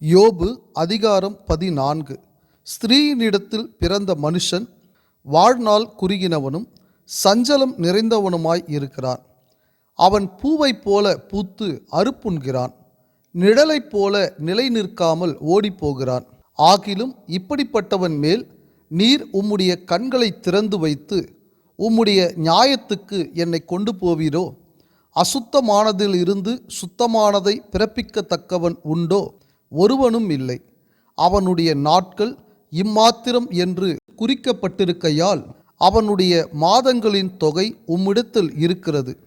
யோபு அதிகாரம் பதினான்கு. ஸ்திரீயினிடத்தில் பிறந்த மனுஷன் வாழ்நாள் குறுகினவனும் சஞ்சலம் நிறைந்தவனுமாய் இருக்கிறான். அவன் பூவைப் போல பூத்து அறுப்புண்கிறான். நிழலைப் போல நிலை நிற்காமல் ஓடிப்போகிறான். ஆகிலும் இப்படிப்பட்டவன் மேல் நீர் உம்முடைய கண்களை திறந்து வைத்து உம்முடைய நியாயத்துக்கு என்னை கொண்டு போவீரோ? அசுத்தமானதில் இருந்து சுத்தமானதை பிறப்பிக்கத்தக்கவன் உண்டோ? ஒருவனும் இல்லை. அவனுடைய நாட்கள் இம்மாத்திரம் என்று குறிக்கப்பட்டிருக்கையால் அவனுடைய மாதங்களின் தொகை உம்மிடத்தில் இருக்கிறது.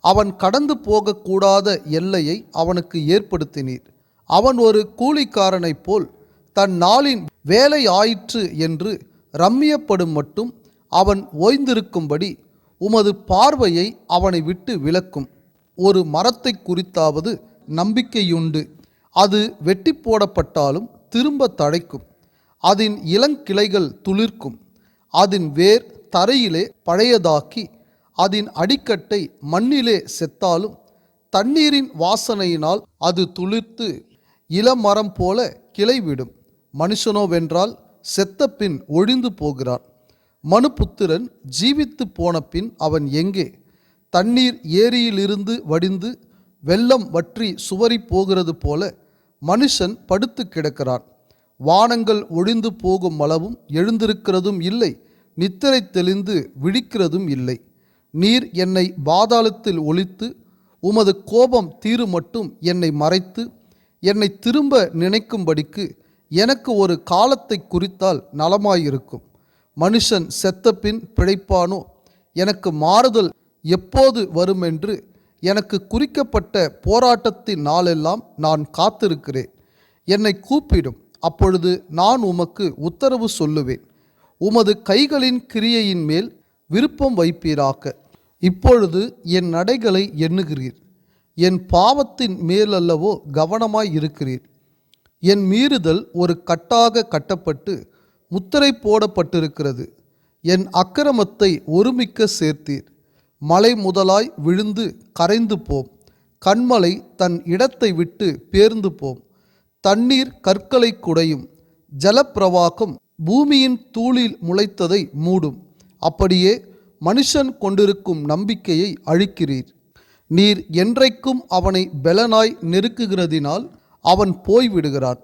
அவன் கடந்து போகக்கூடாத எல்லையை அவனுக்கு ஏற்படுத்தினீர். அவன் ஒரு கூலிக்காரனைப் போல் தன் நாளின் வேலை ஆயிற்று என்று ரம்மியப்படும் மட்டும் அவன் ஓய்ந்திருக்கும்படி உமது பார்வையை அவனை விட்டு விலக்கும். ஒரு மரத்தை குறித்தாவது நம்பிக்கையுண்டு. அது வெட்டி போடப்பட்டாலும் திரும்ப தழைக்கும். அதன் இளங்கிளைகள் துளிர்க்கும். அதன் வேர் தரையிலே பழையதாக்கி அதன் அடிக்கட்டை மண்ணிலே செத்தாலும் தண்ணீரின் வாசனையினால் அது துளிர்த்து இளமரம் போல கிளைவிடும். மனுஷனோவென்றால் செத்த பின் ஒழிந்து போகிறான். மனுபுத்திரன் ஜீவித்து போன பின் அவன் எங்கே? தண்ணீர் ஏரியிலிருந்து வடிந்து வெள்ளம் வற்றி சுவரி போகிறது போல மனுஷன் படுத்து கிடக்கிறான். வானங்கள் ஒழிந்து போகும் அளவும் எழுந்திருக்கிறதும் இல்லை நித்திரை தெளிந்து விழிக்கிறதும் இல்லை. நீர் என்னை பாதாளத்தில் ஒழித்து உமது கோபம் தீரு மட்டும் என்னை மறைத்து என்னை திரும்ப நினைக்கும்படிக்கு எனக்கு ஒரு காலத்தை குறித்தால் நலமாயிருக்கும். மனுஷன் செத்தபின் பிழைப்பானோ? எனக்கு மாறுதல் எப்போது வருமென்று எனக்கு குறிக்கப்பட்ட போராட்டத்தின் நாளெல்லாம் நான் காத்திருக்கிறேன். என்னை கூப்பிடும். அப்பொழுது நான் உமக்கு உத்தரவு சொல்லுவேன். உமது கைகளின் கிரியையின் மேல் விருப்பம் வைப்பீராக. இப்பொழுது என் நடைகளை எண்ணுகிறீர். என் பாவத்தின் மேலல்லவோ கவனமாய் இருக்கிறீர். என் மீறுதல் ஒரு கட்டாக கட்டப்பட்டு முத்திரை போடப்பட்டிருக்கிறது. என் அக்கிரமத்தை ஒருமிக்க சேர்த்தீர். மலை முதலாய் விழுந்து கரைந்து போம் கண்மலை தன் இடத்தை விட்டு பேர்ந்து போம் தண்ணீர் கற்களை குடையும். ஜலப்பிரவாகம் பூமியின் தூளில் முளைத்ததை மூடும். அப்படியே மனுஷன் கொண்டிருக்கும் நம்பிக்கையை அழிக்கிறீர். நீர் என்றைக்கும் அவனை பெலனாய் நெருக்குகிறதினால் அவன் போய்விடுகிறான்.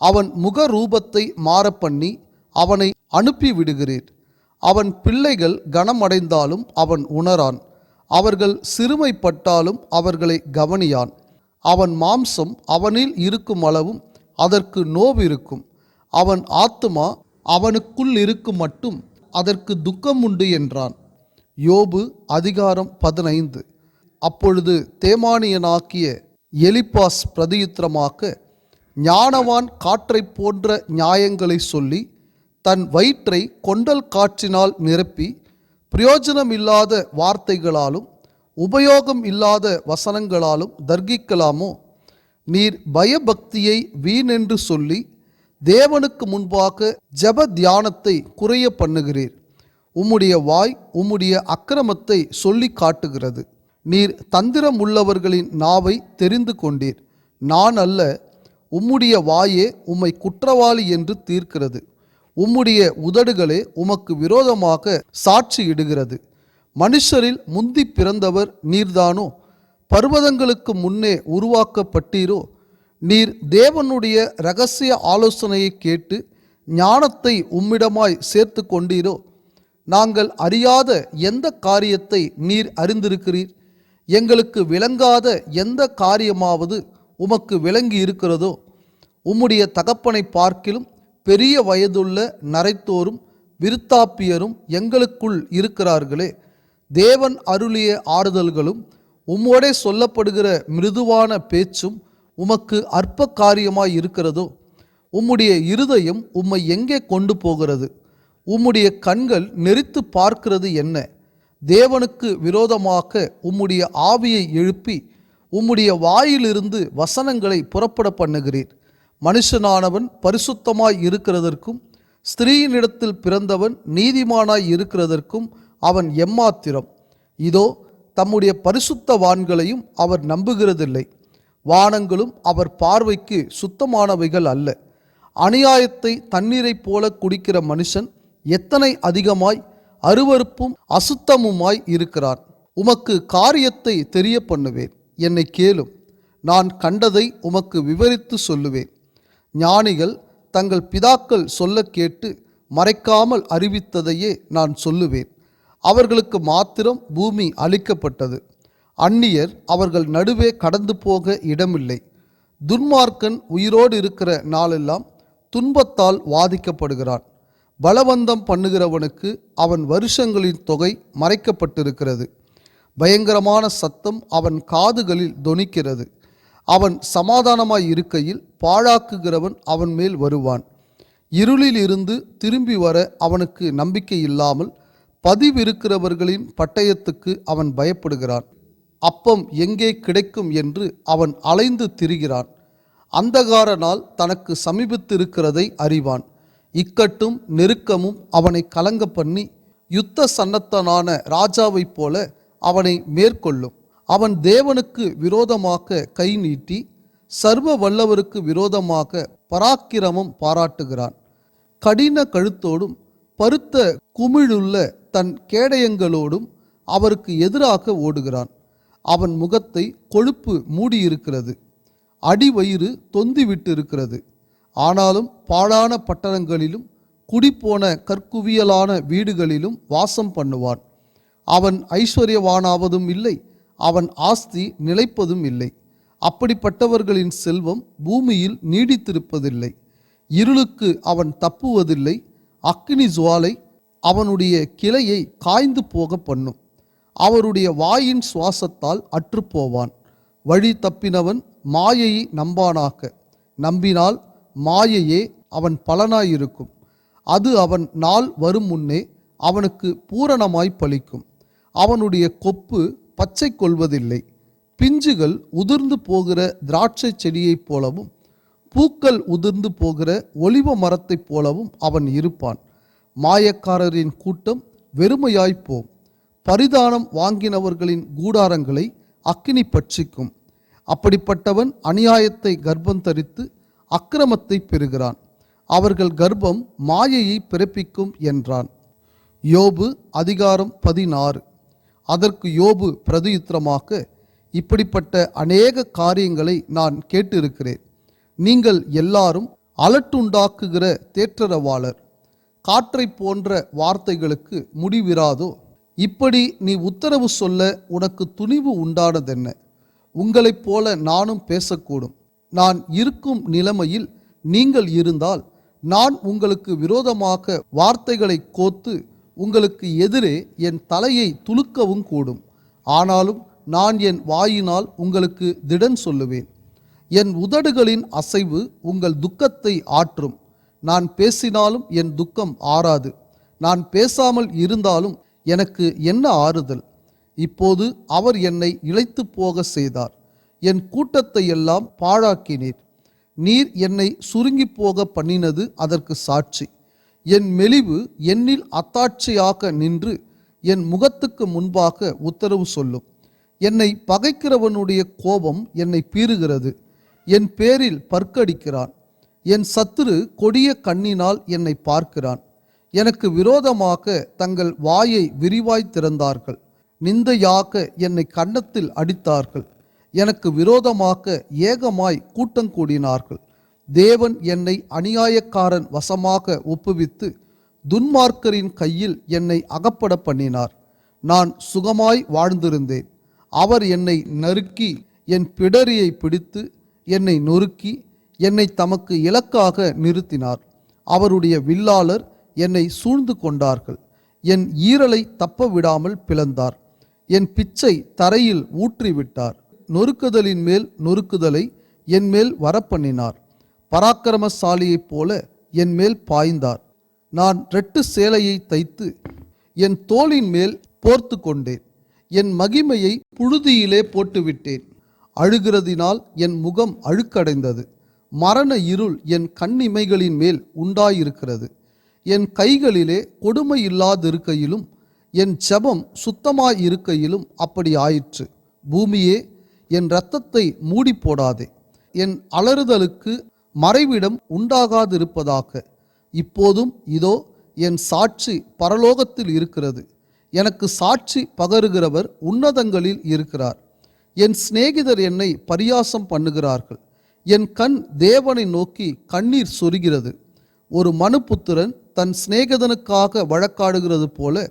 அவன் முகரூபத்தை மாறப்பண்ணி அவனை அனுப்பிவிடுகிறீர். அவன் பிள்ளைகள் கனமடைந்தாலும் அவன் உணரான். அவர்கள் சிறுமைப்பட்டாலும் அவர்களை கவனியான். அவன் மாம்சம் அவனில் இருக்கும் அளவும் அதற்கு நோவிருக்கும் அவன் ஆத்துமா அவனுக்குள் இருக்கும் மட்டும் அதற்கு துக்கம் உண்டு என்றான். யோபு அதிகாரம் பதினைந்து. அப்பொழுது தேமானியனாக்கிய எலிபாஸ் பிரதியுத்திரமாக்க ஞானவான் காற்றைப் போன்ற நியாயங்களை சொல்லி தன் வயிற்றை கொண்டல் காற்றினால் நிரப்பி பிரயோஜனமில்லாத வார்த்தைகளாலும் உபயோகம் இல்லாத வசனங்களாலும் தர்கிக்கலாமோ? நீர் பயபக்தியை வீணென்று சொல்லி தேவனுக்கு முன்பாக ஜெப தியானத்தை குறைய பண்ணுகிறீர். உம்முடைய வாய் உம்முடைய அக்கிரமத்தை சொல்லி காட்டுகிறது. நீர் தந்திரம் உள்ளவர்களின் நாவை தெரிந்து கொண்டீர். நான் அல்ல உம்முடைய வாயே உம்மை குற்றவாளி என்று தீர்க்கிறது. உம்முடைய உதடுகளே உமக்கு விரோதமாக சாட்சியிடுகிறது. மனுஷரில் முந்தி பிறந்தவர் நீர்தானோ? பர்வதங்களுக்கு முன்னே உருவாக்கப்பட்டீரோ? நீர் தேவனுடைய இரகசிய ஆலோசனையை கேட்டு ஞானத்தை உம்மிடமாய் சேர்த்து கொண்டீரோ நாங்கள் அறியாத எந்த காரியத்தை நீர் அறிந்திருக்கிறீர்? எங்களுக்கு விளங்காத எந்த காரியமாவது உமக்கு விளங்கி இருக்கிறதோ உம்முடைய தகப்பனை பார்க்கிலும் பெரிய வயதுள்ள நரைத்தோரும் விருத்தாப்பியரும் எங்களுக்குள் இருக்கிறார்களே. தேவன் அருளிய ஆறுதல்களும் உம்மோடே சொல்லப்படுகிற மிருதுவான பேச்சும் உமக்கு அற்ப காரியமாய் இருக்கிறதோ? உம்முடைய இருதயம் உம்மை எங்கே கொண்டு போகிறது? உம்முடைய கண்கள் நெறித்து பார்க்கிறது என்ன? தேவனுக்கு விரோதமாக உம்முடைய ஆவியை எழுப்பி உம்முடைய வாயிலிருந்து வசனங்களை புறப்பட பண்ணுகிறீர். மனுஷனானவன் பரிசுத்தமாய் இருக்கிறதற்கும் ஸ்திரீயினிடத்தில் பிறந்தவன் நீதிமானாய் இருக்கிறதற்கும் அவன் எம்மாத்திரம். இதோ தம்முடைய பரிசுத்த வான்களையும் அவர் நம்புகிறதில்லை. வானங்களும் அவர் பார்வைக்கு சுத்தமானவைகள் அல்ல. அநியாயத்தை தண்ணீரைப் போல குடிக்கிற மனுஷன் எத்தனை அதிகமாய் அருவருப்பும் அசுத்தமுமாய் இருக்கிறான். உமக்கு காரியத்தை தெரிய பண்ணுவேன் என்னை கேளும். நான் கண்டதை உமக்கு விவரித்து சொல்லுவேன். ஞானிகள் தங்கள் பிதாக்கள் சொல்ல கேட்டு மறைக்காமல் அறிவித்ததையே நான் சொல்லுவேன். அவர்களுக்கு மாத்திரம் பூமி அளிக்கப்பட்டது அந்நியர் அவர்கள் நடுவே கடந்து போக இடமில்லை. துன்மார்க்கன் உயிரோடு இருக்கிற நாளெல்லாம் துன்பத்தால் வாதிக்கப்படுகிறான். பலவந்தம் பண்ணுகிறவனுக்கு அவன் வருஷங்களின் தொகை மறைக்கப்பட்டிருக்கிறது. பயங்கரமான சத்தம் அவன் காதுகளில் தொனிக்கிறது. அவன் சமாதானமாய் இருக்கையில் பாழாக்குகிறவன் அவன் மேல் வருவான். இருளில் இருந்து திரும்பி வர அவனுக்கு நம்பிக்கை இல்லாமல் பதிவிருக்கிறவர்களின் பட்டயத்துக்கு அவன் பயப்படுகிறான். அப்பம் எங்கே கிடைக்கும் என்று அவன் அலைந்து திரிகிறான். அந்தகார நாள் தனக்கு சமீபித்திருக்கிறதை அறிவான். இக்கட்டும் நெருக்கமும் அவனை கலங்க பண்ணி யுத்த சன்னத்தனான ராஜாவைப் போல அவனை மேற்கொள்ளும். அவன் தேவனுக்கு விரோதமாக கை நீட்டி சர்வ வல்லவருக்கு விரோதமாக பராக்கிரமம் பாராட்டுகிறான். கடின கழுத்தோடும் பருத்த குமிழுள்ள தன் கேடயங்களோடும் அவருக்கு எதிராக ஓடுகிறான். அவன் முகத்தை கொழுப்பு மூடியிருக்கிறது. அடிவயிறு தொந்தி விட்டிருக்கிறது ஆனாலும் பாழான பட்டணங்களிலும் குடிப்போன கற்குவியலான வீடுகளிலும் வாசம் பண்ணுவான். அவன் ஐஸ்வர்யவானாவதும் இல்லை அவன் ஆஸ்தி நிலைப்பதும் இல்லை. அப்படிப்பட்டவர்களின் செல்வம் பூமியில் நீடித்திருப்பதில்லை. இருளுக்கு அவன் தப்புவதில்லை. அக்கினி ஜுவாலை அவனுடைய கிளையை காய்ந்து போக பண்ணும். அவருடைய வாயின் சுவாசத்தால் அற்றுப்போவான். வழி தப்பினவன் மாயையை நம்பானாக்க நம்பினால் மாயையே அவன் பலனாயிருக்கும். அது அவன் நாள் வரும் முன்னே அவனுக்கு பூரணமாய் பலிக்கும் அவனுடைய கொப்பு பச்சை கொள்வதில்லை. பிஞ்சுகள் உதிர்ந்து போகிற திராட்சை செடியைப் போலவும் பூக்கள் உதிர்ந்து போகிற ஒளிவ மரத்தைப் போலவும் அவன் இருப்பான். மாயக்காரரின் கூட்டம் வெறுமையாய்ப்போம் பரிதானம் வாங்கினவர்களின் கூடாரங்களை அக்கினி பட்சிக்கும். அப்படிப்பட்டவன் அநியாயத்தை கர்ப்பம் தரித்து அக்கிரமத்தை பெறுகிறான். அவர்கள் கர்ப்பம் மாயையை பிறப்பிக்கும் என்றான். யோபு அதிகாரம் பதினாறு. அதற்கு யோபு பிரதியுத்திரமாக இப்படிப்பட்ட அநேக காரியங்களை நான் கேட்டிருக்கிறேன். நீங்கள் எல்லாரும் அலட்டுண்டாக்குகிற தேற்றரவாளர். காற்றை போன்ற வார்த்தைகளுக்கு முடிவிராதோ? இப்படி நீ உத்தரவு சொல்ல உனக்கு துணிவு உண்டானதென்ன? உங்களைப் போல நானும் பேசக்கூடும். நான் இருக்கும் நிலைமையில் நீங்கள் இருந்தால் நான் உங்களுக்கு விரோதமாக வார்த்தைகளை கோத்து உங்களுக்கு எதிரே என் தலையை துலுக்கவும் கூடும். ஆனாலும் நான் என் வாயினால் உங்களுக்கு திடன் சொல்லுவேன். என் உதடுகளின் அசைவு உங்கள் துக்கத்தை ஆற்றும். நான் பேசினாலும் என் துக்கம் ஆறாது. நான் பேசாமல் இருந்தாலும் எனக்கு என்ன ஆறுதல்? இப்போது அவர் என்னை இழைத்து போக செய்தார். என் கூட்டத்தை எல்லாம் பாழாக்கினீர். நீர் என்னை சுருங்கி போக பண்ணினது அதற்கு சாட்சி. என் மெலிவு என்னில் அத்தாட்சியாக நின்று என் முகத்துக்கு முன்பாக உத்தரவு சொல்லும். என்னை பகைக்கிறவனுடைய கோபம் என்னை பீறுகிறது. என் பேரில் பற்கடிக்கிறான். என் சத்துரு கொடிய கண்ணினால் என்னை பார்க்கிறான். எனக்கு விரோதமாக தங்கள் வாயை விரிவாய் திறந்தார்கள். நிந்தையாக என்னை கன்னத்தில் அடித்தார்கள். எனக்கு விரோதமாக ஏகமாய் கூட்டங்கூடினார்கள் தேவன் என்னை அநியாயக்காரன் வசமாக ஒப்புவித்து துன்மார்க்கரின் கையில் என்னை அகப்பட பண்ணினார். நான் சுகமாய் வாழ்ந்திருந்தேன். அவர் என்னை நறுக்கி என் பிடரியை பிடித்து என்னை நொறுக்கி என்னை தமக்கு இலக்காக நிறுத்தினார். அவருடைய வில்லாளர் என்னை சூழ்ந்து கொண்டார்கள். என் ஈரலை தப்ப விடாமல் பிளந்தார். என் பிச்சை தரையில் ஊற்றிவிட்டார். நொறுக்குதலின் மேல் நொறுக்குதலை என் மேல் வரப்பண்ணினார். பராக்கிரமசாலியைப் போல என் மேல் பாய்ந்தார். நான் ரெட்டு சேலையை தைத்து என் தோளின் மேல் போர்த்து கொண்டேன். என் மகிமையை புழுதியிலே போட்டுவிட்டேன். அழுகிறதினால் என் முகம் அழுக்கடைந்தது. மரண இருள் என் கண்ணிமைகளின் மேல் உண்டாயிருக்கிறது. என் கைகளிலே கொடுமை இல்லாதிருக்கையிலும் என் ஜபம் சுத்தமாயிருக்கையிலும் அப்படி ஆயிற்று. பூமியே என் இரத்தத்தை மூடி போடாதே என் அலறுதலுக்கு மறைவிடம் உண்டாகாதிருப்பதாக. இப்போதும் இதோ என் சாட்சி பரலோகத்தில் இருக்கிறது. எனக்கு சாட்சி பகருகிறவர் உன்னதங்களில் இருக்கிறார். என் சிநேகிதர் என்னை பரியாசம் பண்ணுகிறார்கள். என் கண் தேவனை நோக்கி கண்ணீர் சொரிகிறது. ஒரு மனுப்புத்திரன் தன் சிநேகிதனுக்காக வழக்காடுகிறது போல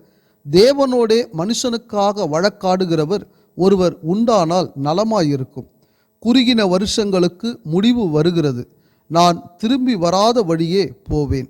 தேவனோடே மனுஷனுக்காக வழக்காடுகிறவர் ஒருவர் உண்டானால் நலமாயிருக்கும். குறுகின வருஷங்களுக்கு முடிவு வருகிறது. நான் திரும்பி வராத வழியே போவேன்.